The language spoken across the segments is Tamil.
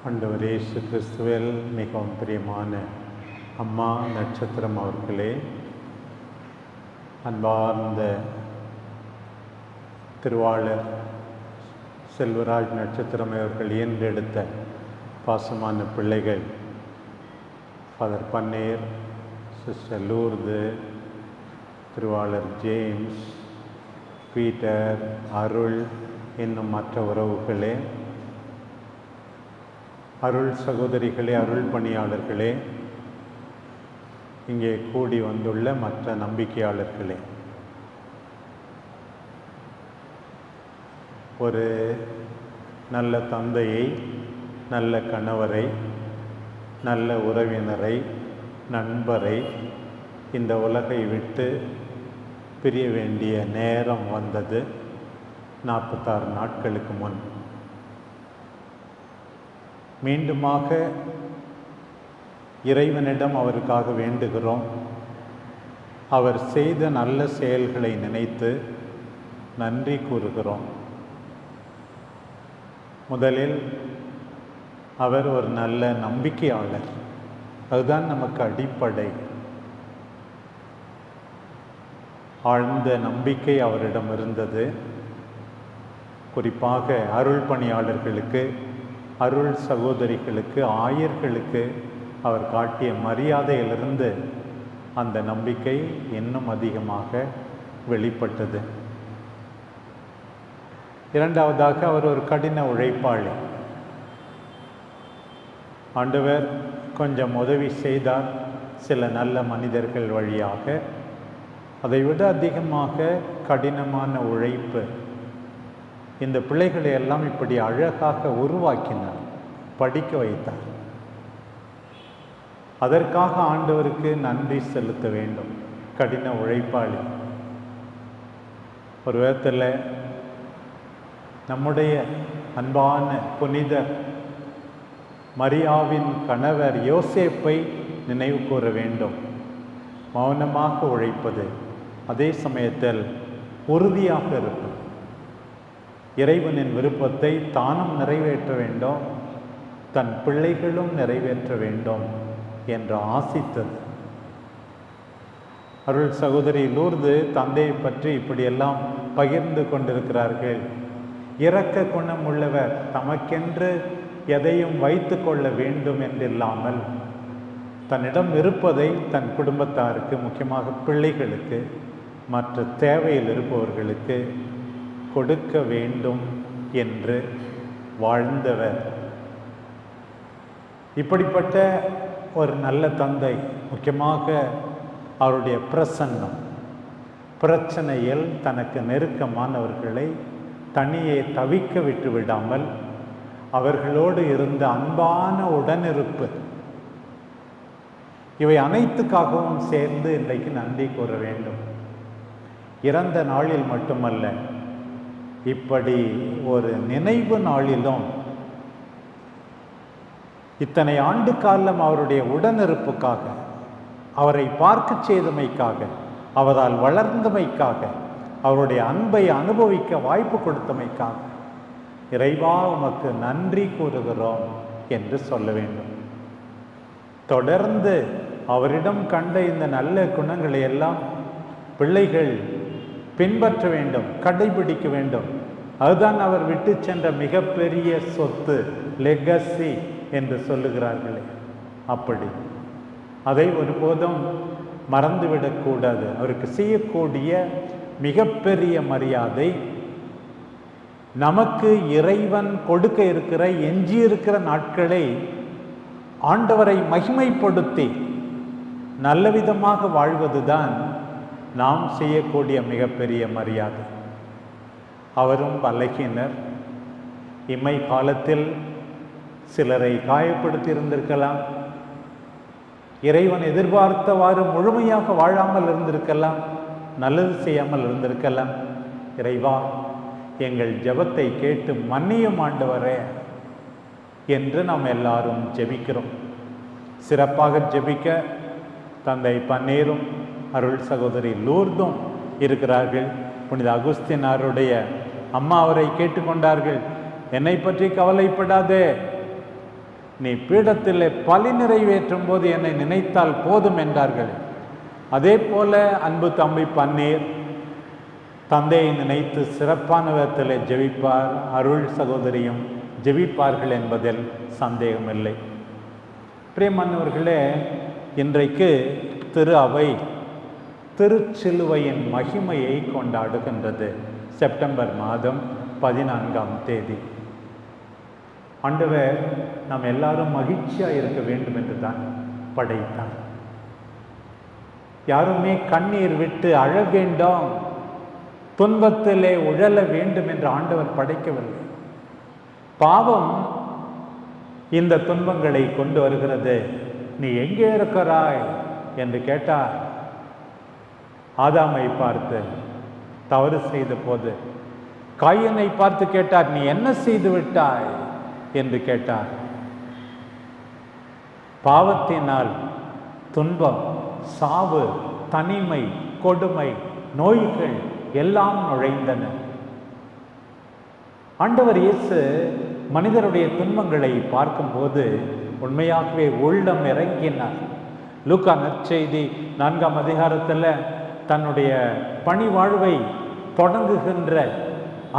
ஆண்டவர் இயேசு கிறிஸ்துவில் மிகவும் பிரியமான அம்மா நட்சத்திரம் அவர்களே அன்பார்ந்த திருவாளர் செல்வராஜ் நட்சத்திரம் அவர்கள் இயன்றெடுத்த பாசமான பிள்ளைகள் ஃபாதர் பன்னீர் சிஸ்டர் லூர்து திருவாளர் ஜேம்ஸ் பீட்டர் அருள் இன்னும் மற்ற உறவுகளே அருள் சகோதரிகளே அருள் பணியாளர்களே இங்கே கூடி வந்துள்ள மற்ற நம்பிக்கையாளர்களே. ஒரு நல்ல தந்தையை நல்ல கணவரை நல்ல உறவினரை நண்பரை இந்த உலகை விட்டு பிரிய வேண்டிய நேரம் வந்தது நாற்பத்தாறு நாட்களுக்கு முன். மீண்டுமாக இறைவனிடம் அவருக்காக வேண்டுகிறோம். அவர் செய்த நல்ல செயல்களை நினைத்து நன்றி கூறுகிறோம். முதலில் அவர் ஒரு நல்ல நம்பிக்கையாளர். அதுதான் நமக்கு அடிப்படை. ஆழ்ந்த நம்பிக்கை அவரிடம் இருந்தது. குறிப்பாக அருள் பணியாளர்களுக்கு அருள் சகோதரிகளுக்கு ஆயர்களுக்கு அவர் காட்டிய மரியாதையிலிருந்து அந்த நம்பிக்கை இன்னும் அதிகமாக வெளிப்பட்டது. இரண்டாவதாக அவர் ஒரு கடின உழைப்பாளி. ஆண்டவர் கொஞ்சம் உதவி செய்தார் சில நல்ல மனிதர்கள் வழியாக. அதைவிட அதிகமாக கடினமான உழைப்பு இந்த பிள்ளைகளை எல்லாம் இப்படி அழகாக உருவாக்கினார் படிக்க வைத்தார். அதற்காக ஆண்டவருக்கு நன்றி செலுத்த வேண்டும். கடின உழைப்பாளி. ஒரு விதத்தில் நம்முடைய அன்பான புனித மரியாவின் கணவர் யோசேப்பை நினைவு கூற வேண்டும். மௌனமாக உழைப்பது அதே சமயத்தில் உறுதியாக இருப்பது இறைவனின் விருப்பத்தை தானும் நிறைவேற்ற வேண்டும் தன் பிள்ளைகளும் நிறைவேற்ற வேண்டும் என்று ஆசித்தது. அருள் சகோதரி லூர்து தந்தையை பற்றி இப்படியெல்லாம் பகிர்ந்து கொண்டிருக்கிறார்கள். இரக்க குணம் உள்ளவர் தமக்கென்று எதையும் வைத்து கொள்ள வேண்டும் என்றில்லாமல் தன்னிடம் இருப்பதை தன் குடும்பத்தாருக்கு முக்கியமாக பிள்ளைகளுக்கு மற்ற தேவையில் இருப்பவர்களுக்கு கொடுக்க வேண்டும் என்று வாழ்ந்தவர். இப்படிப்பட்ட ஒரு நல்ல தந்தை முக்கியமாக அவருடைய பிரசன்னம் பிரச்சனையில் தனக்கு நெருக்கமானவர்களை தனியே தவிக்க விட்டு விடாமல் அவர்களோடு இருந்த அன்பான உடனிருப்பு இவை அனைத்துக்காகவும் சேர்ந்து இன்றைக்கு நன்றி கூற வேண்டும். இறந்த நாளில் மட்டுமல்ல இப்படி ஒரு நினைவு நாளிலும் இத்தனை ஆண்டு காலம் அவருடைய உடனிருப்புக்காக அவரை பார்க்க செய்தமைக்காக அவரால் வளர்ந்தமைக்காக அவருடைய அன்பை அனுபவிக்க வாய்ப்பு கொடுத்தமைக்காக இறைவா உமக்கு நன்றி கூறுகிறோம் என்று சொல்ல வேண்டும். தொடர்ந்து அவரிடம் கண்ட இந்த நல்ல குணங்களை எல்லாம் பிள்ளைகள் பின்பற்ற வேண்டும் கடைபிடிக்க வேண்டும். அதுதான் அவர் விட்டு சென்ற மிகப்பெரிய சொத்து லெகசி என்று சொல்லுகிறார்களே. அப்படி. அதை ஒருபோதும் மறந்துவிடக்கூடாது. அவருக்கு செய்யக்கூடிய மிகப்பெரிய மரியாதை நமக்கு இறைவன் கொடுக்க இருக்கிற எஞ்சியிருக்கிற நாட்களை ஆண்டவரை மகிமைப்படுத்தி நல்ல விதமாக வாழ்வதுதான் நாம் செய்யக்கூடிய மிகப்பெரிய மரியாதை. அவரும் பலகினர் இம்மை காலத்தில் சிலரை காயப்படுத்தி இருந்திருக்கலாம் இறைவன் எதிர்பார்த்தவாறு முழுமையாக வாழாமல் இருந்திருக்கலாம். நல்லது செய்யாமல் இருந்திருக்கலாம். இறைவா எங்கள் ஜபத்தை கேட்டு மன்னியும் ஆண்டவரே என்று நாம் எல்லாரும் ஜெபிக்கிறோம். சிறப்பாக ஜெபிக்க தந்தை பன்னீரும் அருள் சகோதரி லூர்தும் இருக்கிறார்கள். புனித அகுஸ்தினாருடைய அம்மா அவரை கேட்டுக்கொண்டார்கள். என்னை பற்றி கவலைப்படாதே. நீ பீடத்தில் பலி நிறைவேற்றும் போது என்னை நினைத்தால் போதும் என்றார்கள். அதே போல அன்பு தம்பி பன்னீர் தந்தையை நினைத்து சிறப்பான விதத்தில் ஜெபிப்பார். அருள் சகோதரியும் ஜெபிப்பார்கள் என்பதில் சந்தேகமில்லை. பிரியமானவர்களே இன்றைக்கு திரு அவை திருச்சிலுவையின் மகிமையை கொண்டாடுகின்றது. செப்டம்பர் மாதம் பதினான்காம் தேதி. ஆண்டவர் நாம் எல்லாரும் மகிழ்ச்சியாக இருக்க வேண்டும் என்று தான் படைத்தார். யாருமே கண்ணீர் விட்டு அழ வேண்டாம். துன்பத்திலே உழல வேண்டும் என்று ஆண்டவர் படைக்கவில்லை. பாவம் இந்த துன்பங்களை கொண்டு வருகிறது. நீ எங்கே இருக்கிறாய்? என்று கேட்டார். ஆதாமை பார்த்து தவறு செய்த போது காயனை பார்த்து கேட்டார் நீ என்ன செய்து விட்டாய்? என்று கேட்டார். பாவத்தினால் துன்பம் சாவு தனிமை கொடுமை நோய்கள் எல்லாம் நுழைந்தன. ஆண்டவர் இயேசு மனிதருடைய துன்பங்களை பார்க்கும்போது உண்மையாகவே உள்ளம் இறங்கினார். லூக்கா நற்செய்தி நான்காம் அதிகாரத்தில் தன்னுடைய பணி வாழ்வை தொடங்குகின்ற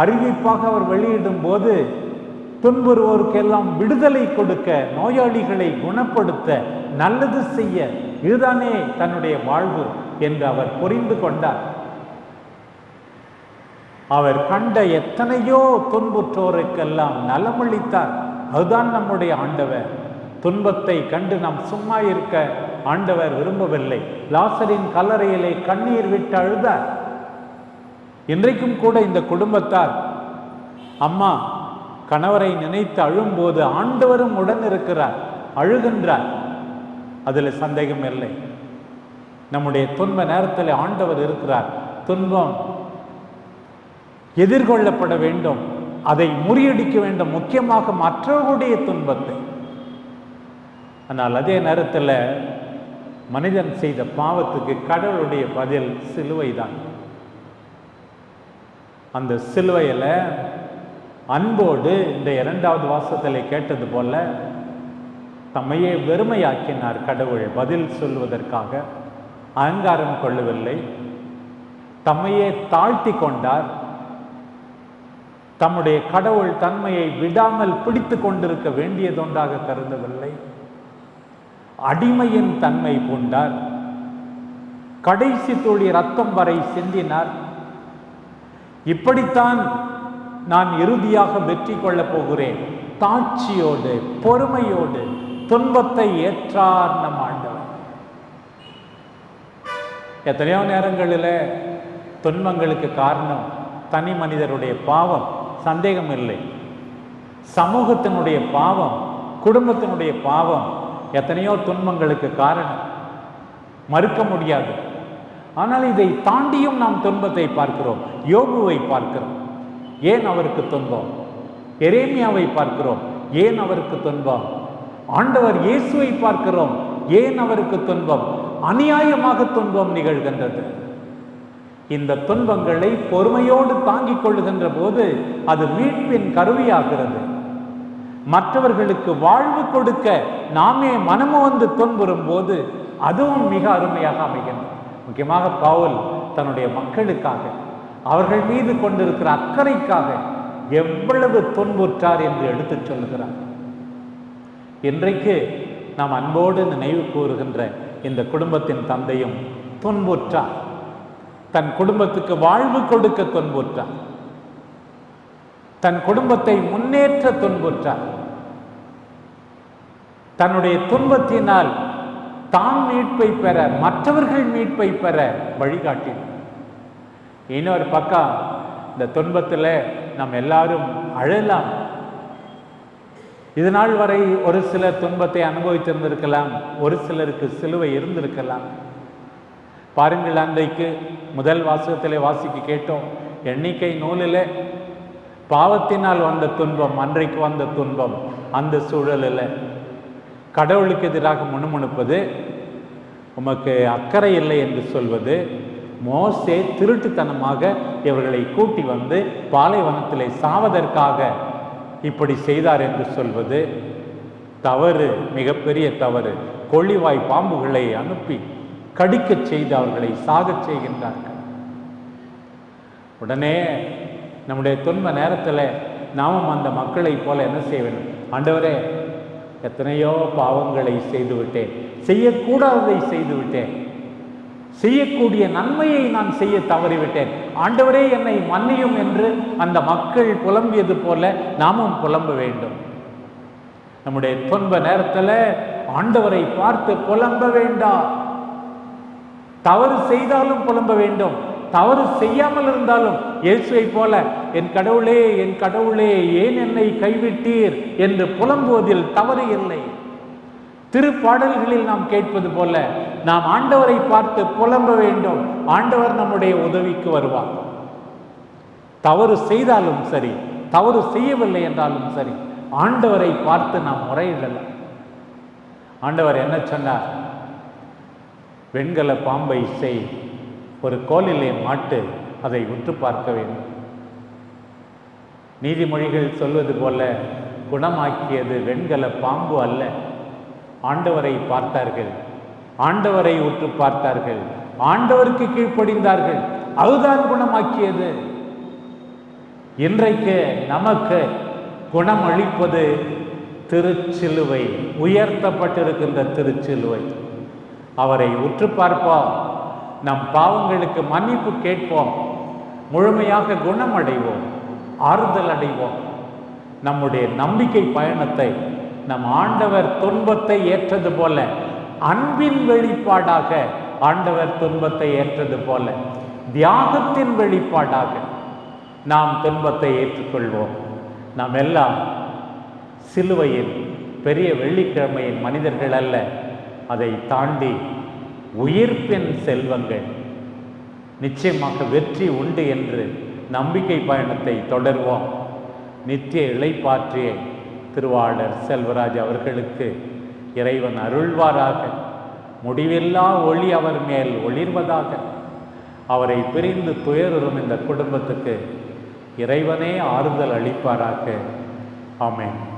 அறிவிப்பாக அவர் வெளியிடும் போது துன்புறுவோருக்கெல்லாம் விடுதலை கொடுக்க நோயாளிகளை குணப்படுத்த நல்லது செய்ய இதுதானே தன்னுடைய வாழ்வு என்று அவர் புரிந்து கொண்டார். அவர் கண்ட எத்தனையோ துன்புற்றோருக்கெல்லாம் நலமளித்தார். அதுதான் நம்முடைய ஆண்டவர். துன்பத்தை கண்டு நாம் சும்மா இருக்க ஆண்டவர் விரும்பவில்லை. லாசரின் கல்லறையிலே கண்ணீர் விட்டு அழுதார். இன்றைக்கும் கூட இந்த குடும்பத்தார் அம்மா கணவரை நினைத்து அழும்போது ஆண்டவரும் உடன் இருக்கிறார் அழுகின்றார். அதில் சந்தேகம் இல்லை. நம்முடைய துன்ப நேரத்தில் ஆண்டவர் இருக்கிறார். துன்பம் எதிர்கொள்ளப்பட வேண்டும். அதை முறியடிக்க வேண்டும். முக்கியமாக மற்றவர்களுடைய துன்பத்தை. ஆனால் அதே நேரத்தில் மனிதன் செய்த பாவத்துக்கு கடவுளுடைய பதில் சிலுவை தான் அந்த சிலுவையில் அன்போடு இந்த இரண்டாவது வாசத்தில் கேட்டது போல தம்மையே வெறுமையாக்கினார் கடவுள் பதில் சொல்வதற்காக அகங்காரம் கொள்ளவில்லை. தம்மையே தாழ்த்தி கொண்டார். தம்முடைய கடவுள் தன்மையை விடாமல் பிடித்து கொண்டிருக்க வேண்டியதொன்றாக கருதவில்லை. அடிமையின் தன்மை கொண்டார். கடைசி துளி ரத்தம் வரை சிந்தினார். இப்படித்தான் நான் இறுதியாக வெற்றி கொள்ளப் போகிறேன். தாட்சியோடு பொறுமையோடு துன்பத்தை ஏற்றார் நம் ஆண்டவர். எத்தனையோ நேரங்களில் துன்பங்களுக்கு காரணம் தனி மனிதருடைய பாவம் சந்தேகம் இல்லை சமூகத்தினுடைய பாவம் குடும்பத்தினுடைய பாவம் எத்தனையோ துன்பங்களுக்கு காரணம். மறுக்க முடியாது. ஆனால் இதை தாண்டியும் நாம் துன்பத்தை பார்க்கிறோம். யோகுவை பார்க்கிறோம். ஏன் அவருக்கு துன்பம்? எரேமியாவை பார்க்கிறோம். ஏன் அவருக்கு துன்பம்? ஆண்டவர் இயேசுவை பார்க்கிறோம். ஏன் அவருக்கு துன்பம்? அநியாயமாக துன்பம் நிகழ்கின்றது. இந்த துன்பங்களை பொறுமையோடு தாங்கிக் கொள்ளுகின்ற போது அது மீட்பின் கருவியாகிறது. மற்றவர்களுக்கு வாழ்வு கொடுக்க நாமே மனமு வந்து துன்புறும் போது அதுவும் மிக அருமையாக அமைகின்றது முக்கியமாக பவுல் தன்னுடைய மக்களுக்காக அவர்கள் மீது கொண்டிருக்கிற அக்கறைக்காக எவ்வளவு துன்புற்றார் என்று எடுத்துச் சொல்லுகிறார். இன்றைக்கு நாம் அன்போடு நினைவு கூறுகின்ற இந்த குடும்பத்தின் தந்தையும் துன்புற்றார். தன் குடும்பத்துக்கு வாழ்வு கொடுக்க துன்புற்றார். தன் குடும்பத்தை முன்னேற்ற துன்புற்றார் தன்னுடைய துன்பத்தினால் தான் மீட்பை பெற மற்றவர்கள் மீட்பை பெற வழிகாட்டினார் இன்னொரு பக்கம் இந்த துன்பத்தில் நாம் எல்லாரும் அழலாம். இது நாள் வரை ஒரு சிலர் துன்பத்தை அனுபவித்திருந்திருக்கலாம் ஒரு சிலருக்கு சிலுவை இருந்திருக்கலாம். பாருங்கள் அன்றைக்கு முதல் வாசகத்திலே வாசிக்க கேட்டோம் எண்ணிக்கை நூலில் பாவத்தினால் வந்த துன்பம் அன்றைக்கு வந்த துன்பம் அந்த சூழலில். கடவுளுக்கு எதிராக முணுமுணுப்பது உமக்கு அக்கறை இல்லை என்று சொல்வது மோசே திருட்டுத்தனமாக இவர்களை கூட்டி வந்து பாலைவனத்திலே சாவதற்காக இப்படி செய்தார் என்று சொல்வது தவறு மிகப்பெரிய தவறு. கொள்ளிவாய் பாம்புகளை அனுப்பி கடிக்கச் செய்து அவர்களை சாகச் செய்கின்றார்கள். உடனே நம்முடைய துன்ப நேரத்தில் நாமும் அந்த மக்களைப் போல என்ன செய்ய வேண்டும்? ஆண்டவரே எத்தனையோ பாவங்களை செய்து விட்டேன். செய்யக்கூடாததை செய்து விட்டேன். செய்யக்கூடிய நன்மையை நான் செய்ய தவறிவிட்டேன். ஆண்டவரே என்னை மன்னியும் என்று அந்த மக்கள் புலம்பியது போல நாமும் புலம்ப வேண்டும். நம்முடைய துன்ப நேரத்தில் ஆண்டவரை பார்த்து புலம்ப வேண்டாம் தவறு செய்தாலும் புலம்ப வேண்டும். தவறு செய்யாமல் இருந்தாலும் இயேசுவை போல என் கடவுளே என் கடவுளே ஏன் என்னை கைவிட்டீர்? என்று புலம்புவதில் தவறு இல்லை. திருப்பாடல்களில் நாம் கேட்பது போல நாம் ஆண்டவரை பார்த்து புலம்ப வேண்டும். ஆண்டவர் நம்முடைய உதவிக்கு வருவார். தவறு செய்தாலும் சரி தவறு செய்யவில்லை என்றாலும் சரி ஆண்டவரை பார்த்து நாம் முறையிடலாம். ஆண்டவர் என்ன சொன்னார்? வெண்கல பாம்பை செய் ஒரு கோலிலே மாட்டு அதை உற்று பார்க்க வேண்டும். நீதிமொழிகள் சொல்வது போல குணமாக்கியது வெண்கல பாம்பு அல்ல. ஆண்டவரை பார்த்தார்கள். ஆண்டவரை உற்று பார்த்தார்கள். ஆண்டவருக்கு கீழ்ப்படிந்தார்கள். அதுதான் குணமாக்கியது. இன்றைக்கு நமக்கு குணம் அளிப்பது திருச்சிலுவை உயர்த்தப்பட்டிருக்கின்ற திருச்சிலுவை. அவரை உற்று பார்ப்போம். நம் பாவங்களுக்கு மன்னிப்பு கேட்போம். முழுமையாக குணமடைவோம். ஆறுதல் அடைவோம். நம்முடைய நம்பிக்கை பயணத்தை நம் ஆண்டவர் துன்பத்தை ஏற்றது போல அன்பின் வெளிப்பாடாக ஆண்டவர் துன்பத்தை ஏற்றது போல தியாகத்தின் வெளிப்பாடாக நாம் துன்பத்தை ஏற்றுக்கொள்வோம். நாம் எல்லாம் சிலுவையில் பெரிய வெள்ளிக்கிழமையின் மனிதர்கள் அல்ல அதை தாண்டி உயிர்ப்பின் செல்வங்கள். நிச்சயமாக வெற்றி உண்டு என்று நம்பிக்கை பயணத்தை தொடர்வோம். நித்திய இளைப்பாற்றிய திருவாளர் செல்வராஜ் அவர்களுக்கு இறைவன் அருள்வாராக. முடிவில்லா ஒளி அவர் மேல் ஒளிர்வதாக. அவரை பிரிந்து துயருறும் இந்த குடும்பத்துக்கு இறைவனே ஆறுதல் அளிப்பாராக. ஆமேன்.